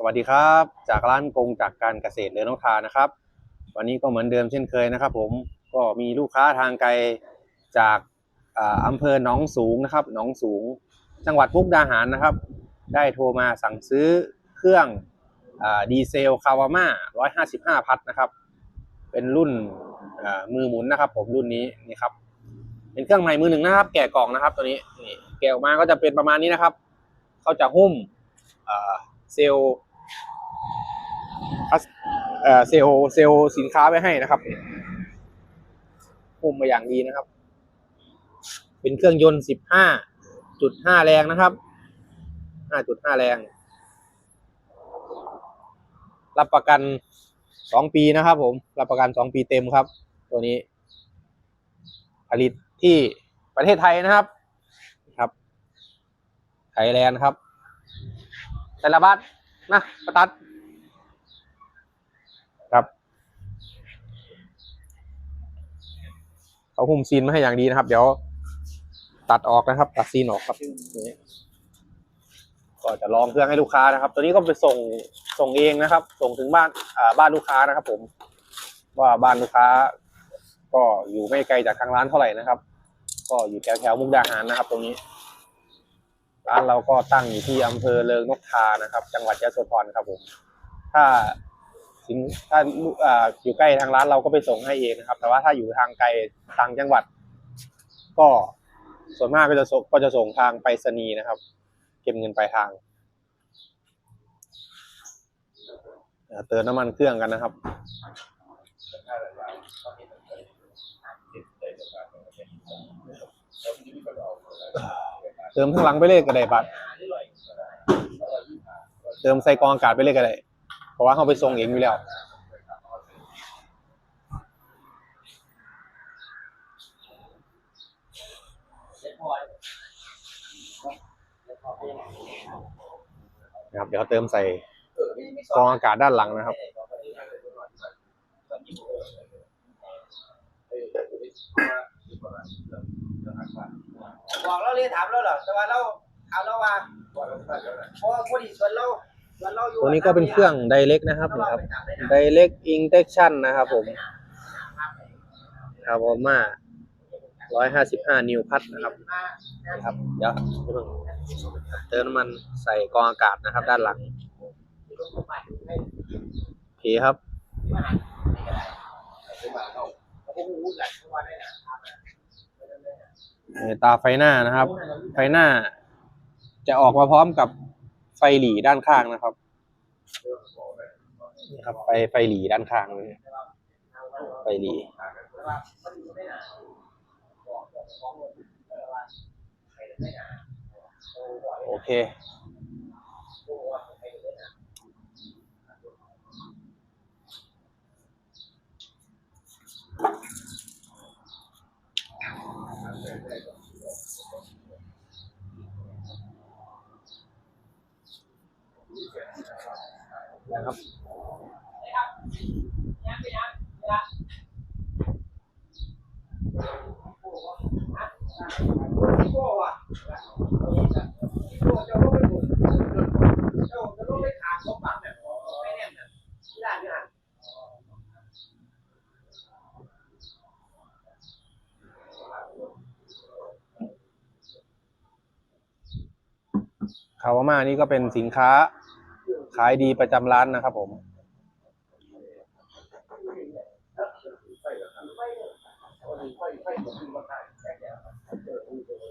สวัสดีครับ จากร้านกงจากการเกษตรเรือนนกทานะครับ วันนี้ก็เหมือนเดิมเช่นเคยนะครับ ผมก็มีลูกค้าทางไกลจากอ่าอำเภอหนองสูงนะครับหนองสูง จังหวัดมุกดาหารนะครับ ได้โทรมาสั่งซื้อเครื่องอดีเซลคาวาม่า155 พัทนะครับ เป็นรุ่นมือหมุนนะครับ ผมรุ่นนี้นี่ครับเป็นเครื่องใหม่มือหนึ่งนะครับ แกะกล่องนะครับ ตัวนี้นี่แกะออกมาก็จะเป็นประมาณนี้นะครับเขาจะหุ้มเซลล์ เซลล์เซลล์สินค้าไว้ให้นะครับหุ้มมาอย่างดีนะครับ เป็นเครื่องยนต์15.5แรงนะครับ5.5แรง รับประกัน2ปีนะครับ ผม รับประกัน2ปีเต็มครับ ตัวนี้ ผลิตที่ประเทศไทยนะครับ ครับไทยแลนด์ครับแต่ละบัตรนะประตัด ครับ เขาหุ้มซีนมาให้อย่างดีนะครับ เดี๋ยวตัดออกนะครับ ตัดซีนออกครับนี่ก็จะลองเครื่องให้ลูกค้านะครับ ตัวนี้ก็ไปส่งส่งเองนะครับ ส่งถึงบ้านอ่าบ้านลูกค้านะครับ ผม ว่าบ้านลูกค้า ก็อยู่ไม่ไกลจากทางร้านเท่าไหร่นะครับ ก็อยู่แถวแถวๆมุกดาหารนะครับ ตรงนี้ ร้านเราก็ตั้งอยู่ที่อำเภอเริงนกทานะครับ จังหวัดยะโสธรครับผม ถ้า สินถ้าอยู่ใกล้ทางร้านเราก็ไปส่งให้เองนะครับ แต่ว่าถ้าอยู่ทางไกลทางจังหวัด ก็ส่วนมากก็จะส่งก็จะส่งทางไปรษณีย์นะครับ เก็บเงินปลายทางเติมน้ำมันเครื่องกันนะครับเติมข้างหลังไปเลยก็ได้บัตรเติมใส่กรองอากาศไปเลยก็ได้ ราะว่าเขาไปส่งเองอยู่แล้วนะครับ เดี๋ยวเติมใส่กรองอากาศด้านหลังนะครับบอกเราเลยถามเราเหรอแต่ว่าเราถามเราว่าเพราะว่าคนที่ชวนเรา ตัวนี้ก็เป็นเครื่อง Direct นะครับนี่ครับ Direct Injection นะครับผมคาร์บอมา155นิวพัทนะครับนะครับ เดี๋ยวเติมน้ำมันใส่กองอากาศนะครับ ด้านหลังโอเคครับตาไฟหน้านะครับ ไฟหน้าจะออกมาพร้อมกับ ไฟหลีด้านข้างนะครับนี่ครับ ไฟไฟหลีด้านข้างเลย ไฟหลีโอเค นะครับ โก้ว่ะโก้จะลงไปบุญเจ้าจะลงไปขาสมบัติแบบไม่แน่นนะที่ร้านนี่ฮะคาวาม่านี่ก็เป็นสินค้า ขายดีประจำร้านนะครับผม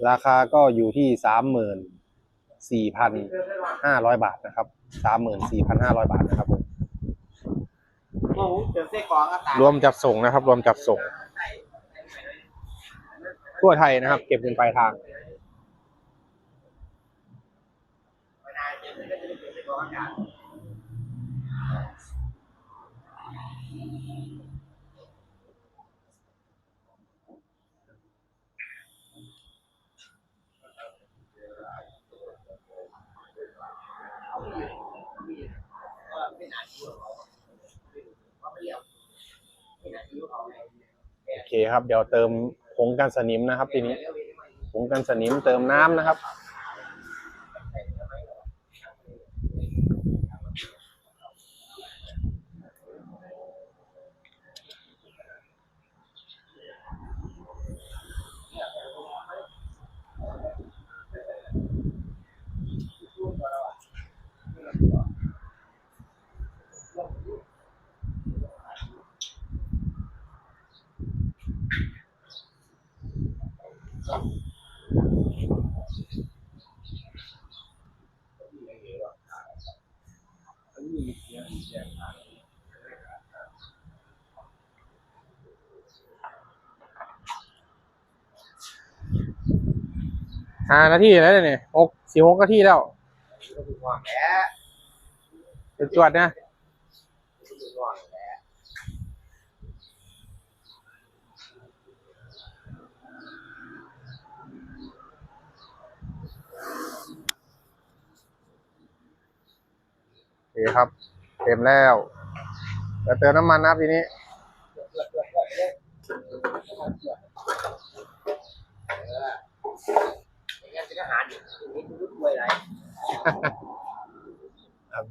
ราคาก็อยู่ที่สามหมื่นสี่พันห้าร้อยบาทนะครับสามหมื่นสี่พันห้าร้อยบาทนะครับผมโอ้โหเจอเส้กรองอากาศรวมจัดส่งนะครับ รวมจัดส่ง ทั่วไทยนะครับ เก็บเงินปลายทางโอเค ครับ เดี๋ยวเติมผงกันสนิมนะครับ ทีนี้ผงกันสนิมเติมน้ำนะครับ ห้านาทีแล้วเนี่ยหกสี่หกนาทีแล้วก็คือห่วงแหละจุดจวดนะโอเคครับ เต็มแล้วเดี๋ยวเติมน้ำมันนะทีนี้ อย่างเงี้ยเป็นอาหารอยู่นี่มันรู้ด้วยอะไร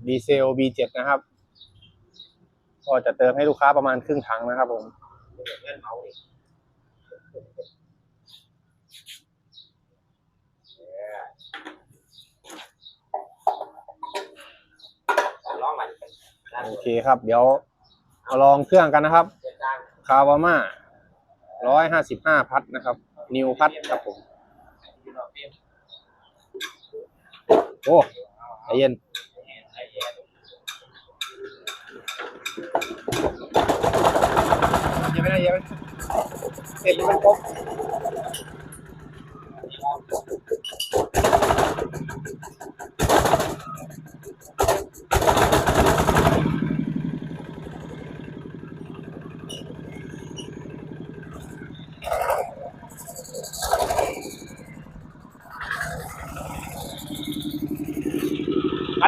ดีเซล B7 นะครับ ก็จะเติมให้ลูกค้าประมาณครึ่งถังนะครับผมโอเคครับ เดี๋ยวมาลองเครื่องกันนะครับเดินทางคาวาม่าร้อยห้าสิบห้าพัดนะครับ นิวพัดครับผม ที่เราเตรียม โอ้ใจเย็นไอเย็นไปเลยเย็นเสร็จมันครบ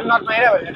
พันน็อตไหมได้ไหมเนี่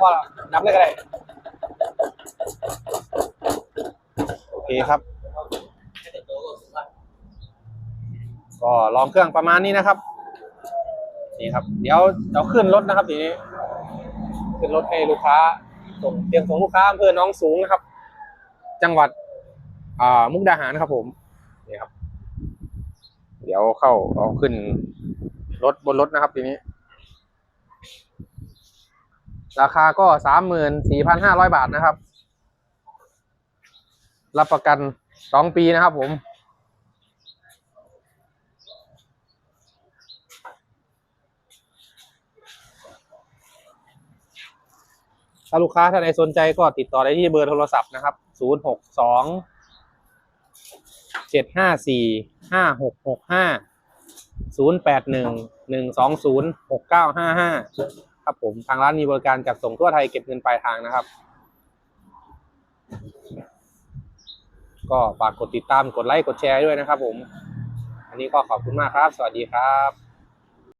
พ่อนับเลขอะไรโอเคครับ ก็ลองเครื่องประมาณนี้นะครับ นี่ครับ เดี๋ยวเราขึ้นรถนะครับทีนี้ ขึ้นรถให้ลูกค้า ส่งเตรียมส่งลูกค้าอำเภอหน้องสูงนะครับ จังหวัดอ่ามุกดาหารครับผมนี่ครับ เดี๋ยวเข้าเอาขึ้นรถบนรถนะครับทีนี้ ราคาก็สามหมื่นสี่พันห้าร้อยบาทนะครับ รับประกันสองปีนะครับผม ถ้าลูกค้าท่านใดสนใจก็ติดต่อได้ที่เบอร์โทรศัพท์นะครับ 0 6 2 7 5 4 5 6 6 5 0 8 1 1 2 0 6 9 5 5 ครับผมทางร้านมีบริการจัดส่งทั่วไทยเก็บเงินปลายทางนะครับ ก็ฝากกดติดตามกดไลค์กดแชร์ด้วยนะครับผม อันนี้ก็ขอบคุณมากครับ สวัสดีครับ